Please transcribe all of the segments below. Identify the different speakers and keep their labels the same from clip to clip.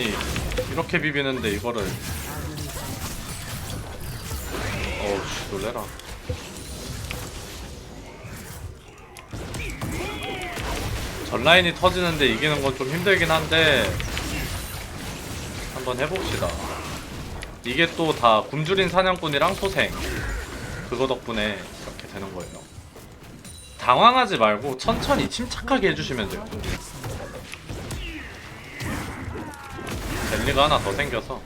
Speaker 1: 아니 이렇게 비비는데 이거를. 어우 씨 놀래라. 전 라인이 터지는데 이기는 건 좀 힘들긴 한데 한번 해봅시다. 이게 또 다 굶주린 사냥꾼이랑 소생. 그거 덕분에 이렇게 되는 거예요. 당황하지 말고 천천히 침착하게 해주시면 돼요 젤리가 하나 더 생겨서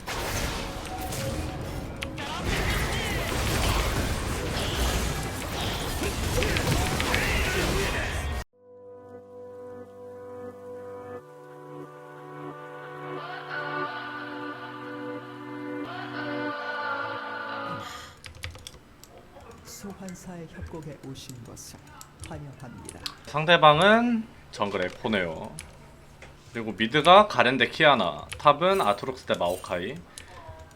Speaker 2: 소환사의 협곡에 오신 것을 환영합니다.
Speaker 1: 상대방은 정글 에코네요. 그리고 미드가 가렌데 키아나, 탑은 아트록스 대 마오카이.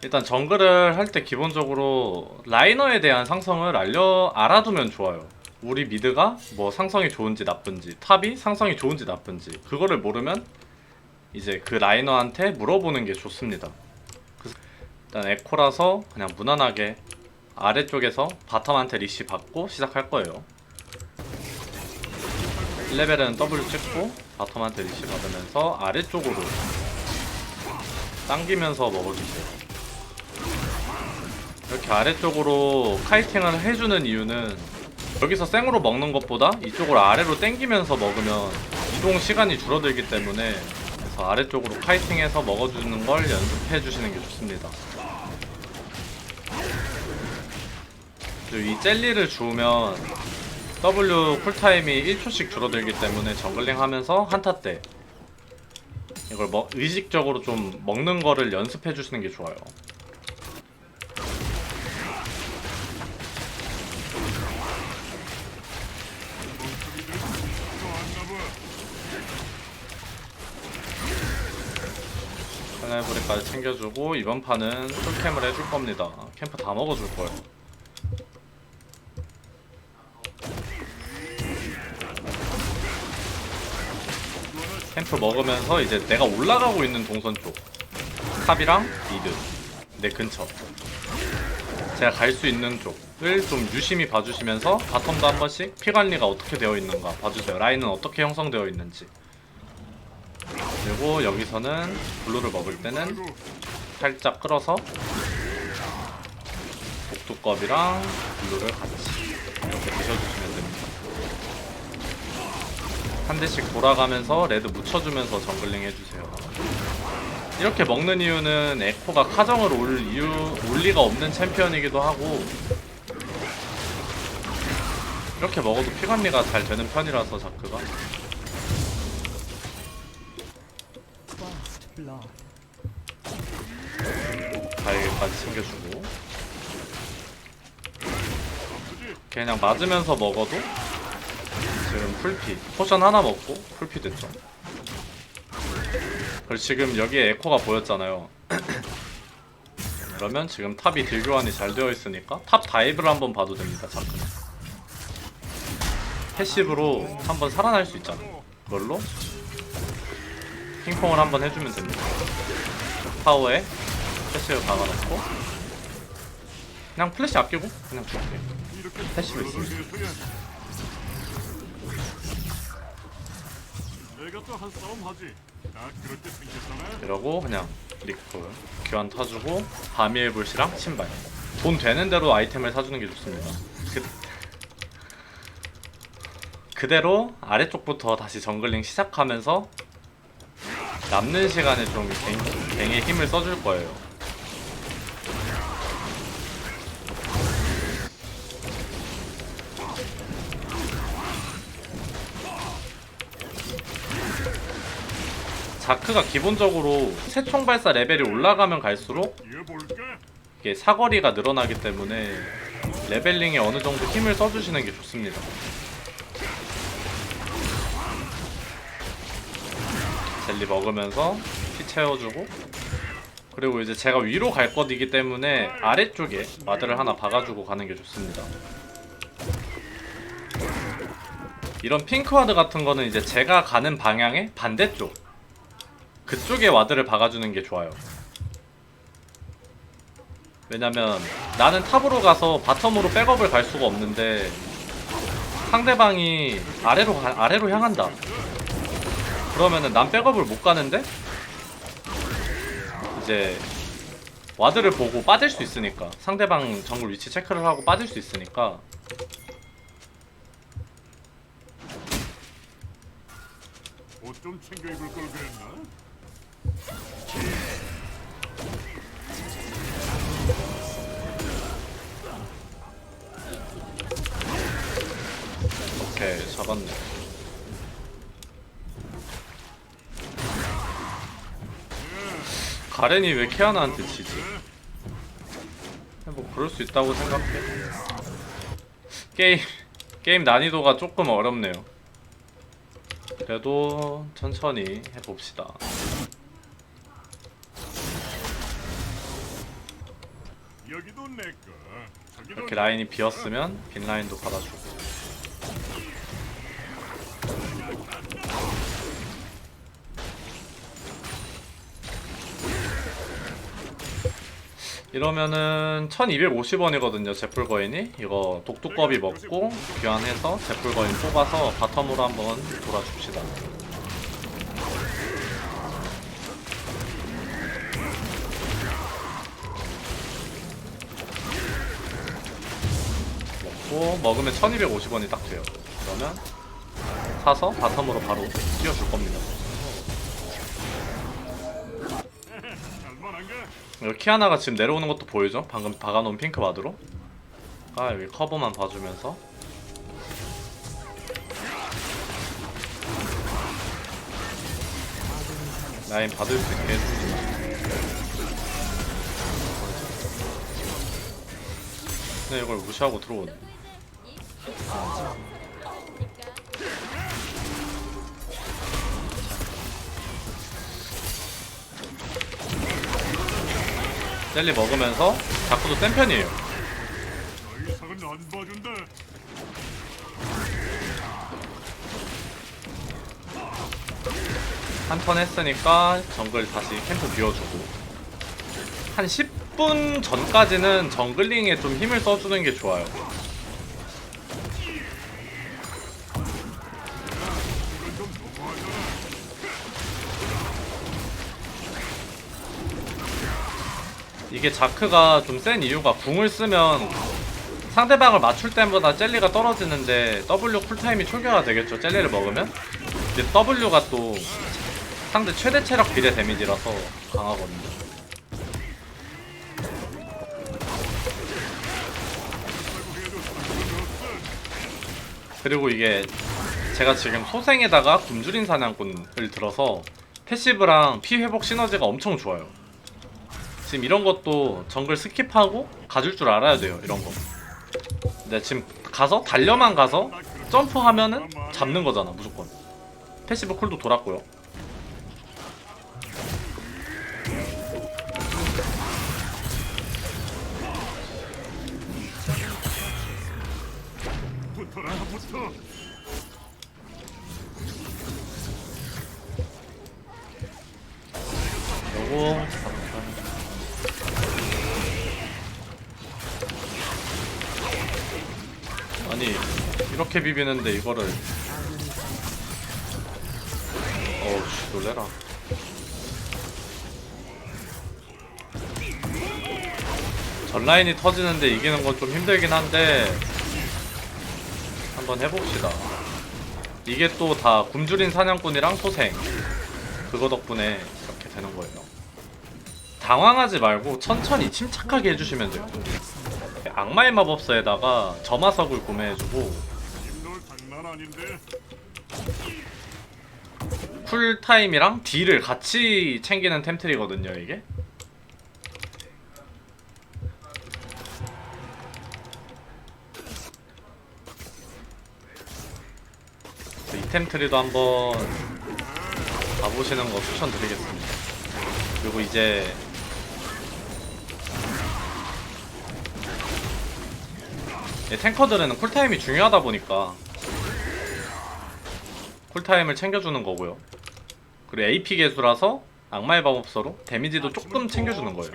Speaker 1: 일단 정글을 할 때 기본적으로 라이너에 대한 상성을 알려 알아두면 좋아요. 우리 미드가 뭐 상성이 좋은지 나쁜지, 탑이 상성이 좋은지 나쁜지 그거를 모르면 이제 그 라이너한테 물어보는 게 좋습니다. 그래서 일단 에코라서 그냥 무난하게 아래쪽에서 바텀한테 리시 받고 시작할 거예요. 1레벨은 W 찍고 바텀한테 리시 받으면서 아래쪽으로 당기면서 먹어주세요. 이렇게 아래쪽으로 카이팅을 해주는 이유는 여기서 생으로 먹는 것보다 이쪽으로 아래로 당기면서 먹으면 이동 시간이 줄어들기 때문에 그래서 아래쪽으로 카이팅해서 먹어주는 걸 연습해 주시는 게 좋습니다. 이 젤리를 주우면 W 쿨타임이 1초씩 줄어들기 때문에 정글링 하면서 한타 때 이걸 뭐 의식적으로 좀 먹는 거를 연습해 주시는 게 좋아요. 페널브리까지 챙겨주고 이번 판은 풀캠을 해줄 겁니다. 캠프 다 먹어줄 거예요. 캠프 먹으면서 이제 내가 올라가고 있는 동선 쪽. 탑이랑 미드. 내 근처. 제가 갈 수 있는 쪽을 좀 유심히 봐주시면서 바텀도 한 번씩 피 관리가 어떻게 되어 있는가 봐주세요. 라인은 어떻게 형성되어 있는지. 그리고 여기서는 블루를 먹을 때는 살짝 끌어서 복두껍이랑 블루를 같이 이렇게 됩니다 한 대씩 돌아가면서 레드 묻혀주면서 정글링 해주세요. 이렇게 먹는 이유는 에코가 카정을 올 이유 올 리가 없는 챔피언이기도 하고 이렇게 먹어도 피관리가 잘 되는 편이라서 자크가. 바위까지 챙겨주고 그냥 맞으면서 먹어도 지금 풀피. 포션 하나 먹고 풀피 됐죠. 그리고 지금 여기에 에코가 보였잖아요. 그러면 지금 탑이 딜 교환이 잘 되어 있으니까 탑 다이브를 한번 봐도 됩니다 잠깐 패시브로 한번 살아날 수 있잖아요. 그걸로 핑퐁을 한번 해주면 됩니다. 파워에 패시브 박아놓고 그냥 플래시 아끼고 그냥 줄게요 패시브 있으면
Speaker 3: 내가 또 한 싸움 하지. 나 그럴 때 생겼잖아.
Speaker 1: 이러고 그냥 리콜 교환 타주고 바미엘 불시랑 신발 돈 되는 대로 아이템을 사주는 게 좋습니다 그, 그대로 아래쪽부터 다시 정글링 시작하면서 남는 시간에 좀 갱, 갱에 힘을 써줄 거예요 자크가 기본적으로 새총 발사 레벨이 올라가면 갈수록? 이게 사거리가 늘어나기 때문에 레벨링에 어느 정도 힘을 써주시는 게 좋습니다. 젤리 먹으면서 피 채워주고 그리고 이제 제가 위로 갈 것이기 때문에 아래쪽에 마드를 하나 박아주고 가는 게 좋습니다. 이런 핑크와드 같은 거는 이제 제가 가는 방향의 반대쪽 그쪽에 와드를 박아주는 게 좋아요. 왜냐면 나는 탑으로 가서 바텀으로 백업을 갈 수가 없는데 상대방이 아래로 가- 아래로 향한다. 그러면은 난 백업을 못 가는데 이제 와드를 보고 빠질 수 있으니까 상대방 정글 위치 체크를 하고 빠질 수 있으니까
Speaker 3: 옷좀 챙겨 입을 걸 그랬나?
Speaker 1: 오케이 잡았네. 가렌이 왜 키아나한테 지지? 뭐 그럴 수 있다고 생각해. 게임 게임 난이도가 조금 어렵네요. 그래도 천천히 해봅시다. 이렇게 라인이 비었으면 빈 라인도 받아주고. 이러면은 1250원이거든요 제풀거인이. 이거 독두꺼비 먹고 귀환해서 제풀거인 뽑아서 바텀으로 한번 돌아줍시다. 먹고 먹으면 1250원이 딱 돼요. 그러면 사서 바텀으로 바로 띄워줄 겁니다 키아나가 지금 내려오는 것도 보이죠? 방금 박아놓은 핑크 와드로. 아 여기 커버만 봐주면서. 라인 받을 수 있게 해줍니다 네 이걸 무시하고 들어오네 젤리 먹으면서 자꾸도 센 편이에요. 한 턴 했으니까 정글 다시 캠프 비워주고 한 10분 전까지는 정글링에 좀 힘을 써주는 게 좋아요 이게 자크가 좀 센 이유가 궁을 쓰면 상대방을 맞출 때마다 젤리가 떨어지는데 W 쿨타임이 초기화가 되겠죠 젤리를 먹으면? 이제 W가 또 상대 최대 체력 비례 데미지라서 강하거든요. 그리고 이게 제가 지금 소생에다가 굶주린 사냥꾼을 들어서 패시브랑 피 회복 시너지가 엄청 좋아요 지금 이런 것도 정글 스킵하고 가줄 줄 알아야 돼요 이런 거 근데 지금 가서 달려만 가서 점프하면은 잡는 거잖아 무조건 패시브 쿨도 돌았고요
Speaker 3: 붙어라 붙어.
Speaker 1: 아니 이렇게 비비는데 이거를 어우 씨 놀래라 전 라인이 터지는데 이기는 건 좀 힘들긴 한데 한번 해봅시다 이게 또 다 굶주린 사냥꾼이랑 소생 그거 덕분에 이렇게 되는 거예요. 당황하지 말고 천천히 침착하게 해주시면 돼요. 악마의 마법사에다가 점화석을 구매해주고. 쿨타임이랑 딜을 같이 챙기는 템트리거든요 이게. 이 템트리도 한번 가보시는 거 추천드리겠습니다. 그리고 이제 탱커들은 쿨타임이 중요하다 보니까 쿨타임을 챙겨주는 거고요. 그리고 AP 개수라서 악마의 마법서로 데미지도 조금 챙겨주는 거예요.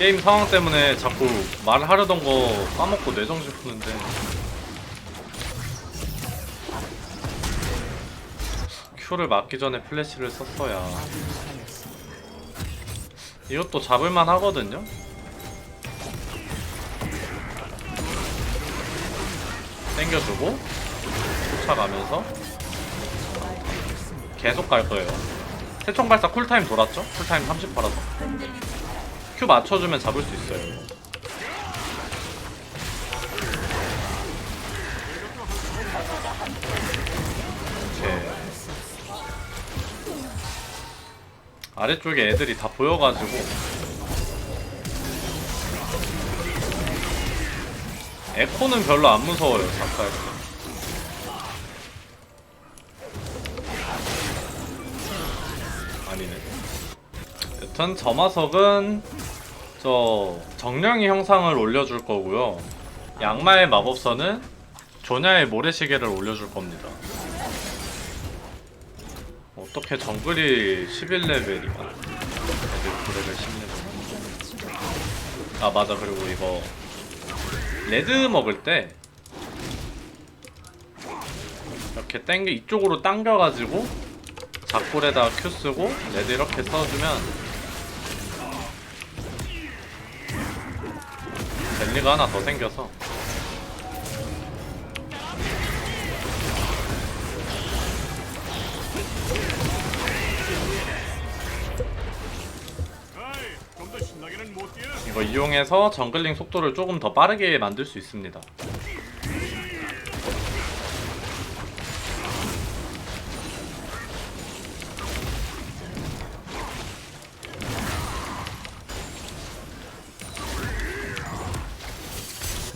Speaker 1: 게임 상황 때문에 자꾸 말하려던 거 까먹고 뇌정신 푸는데 큐를 맞기 전에 플래시를 썼어야. 이것도 잡을만 하거든요 땡겨주고 쫓아가면서 계속 갈 거예요 세총 발사 쿨타임 돌았죠? 쿨타임 30%라서 큐 맞춰주면 잡을 수 있어요. 오케이 아래쪽에 애들이 다 보여가지고. 에코는 별로 안 무서워요 때 아니네. 여튼 점화석은 저 정령이 형상을 올려줄 거고요. 양마의 마법서는 조냐의 모래시계를 올려줄 겁니다. 어떻게 정글이 11레벨이야 애들 9레벨 10레벨. 아 맞아. 그리고 이거 레드 먹을 때 이렇게 땡겨 이쪽으로 당겨가지고 작골에다가 큐 쓰고 레드 이렇게 써주면 젤리가 하나 더 생겨서. 이거 이용해서 정글링 속도를 조금 더 빠르게 만들 수 있습니다.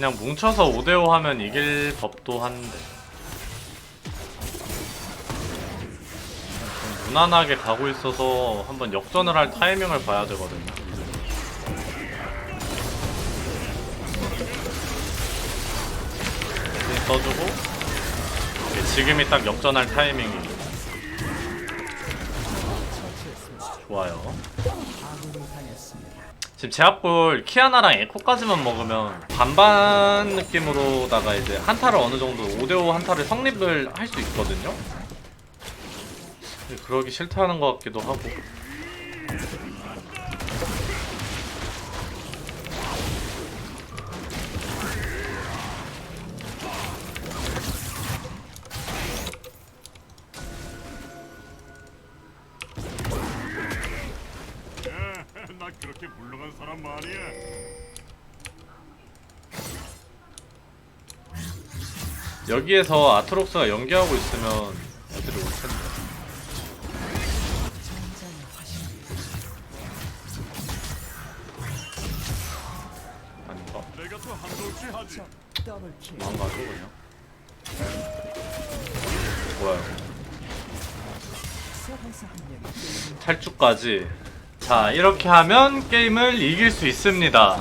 Speaker 1: 그냥 뭉쳐서 5대5 하면 이길 법도 한데 좀 무난하게 가고 있어서 한번 역전을 할 타이밍을 봐야 되거든요. 네, 써주고 지금이 딱 역전할 타이밍이. 좋아요. 지금 제압볼 키아나랑 에코까지만 먹으면 반반 느낌으로다가 이제 한타를 어느 정도 5대5 한타를 성립을 할 수 있거든요. 그러기 싫다는 것 같기도 하고.
Speaker 3: 나 그렇게 물러간 사람 말이야.
Speaker 1: 여기에서 아트록스가 연기하고 있으면 애들이 올 텐데.
Speaker 2: 전장의 화신
Speaker 1: 아닌가?
Speaker 3: 내가 또 한돌치 하지.
Speaker 2: 더블킬.
Speaker 1: 망가져 그냥. 뭐야? 이거.
Speaker 2: 서방사 한 명이 게임을
Speaker 1: 탈주까지 자 이렇게 하면 게임을 이길 수 있습니다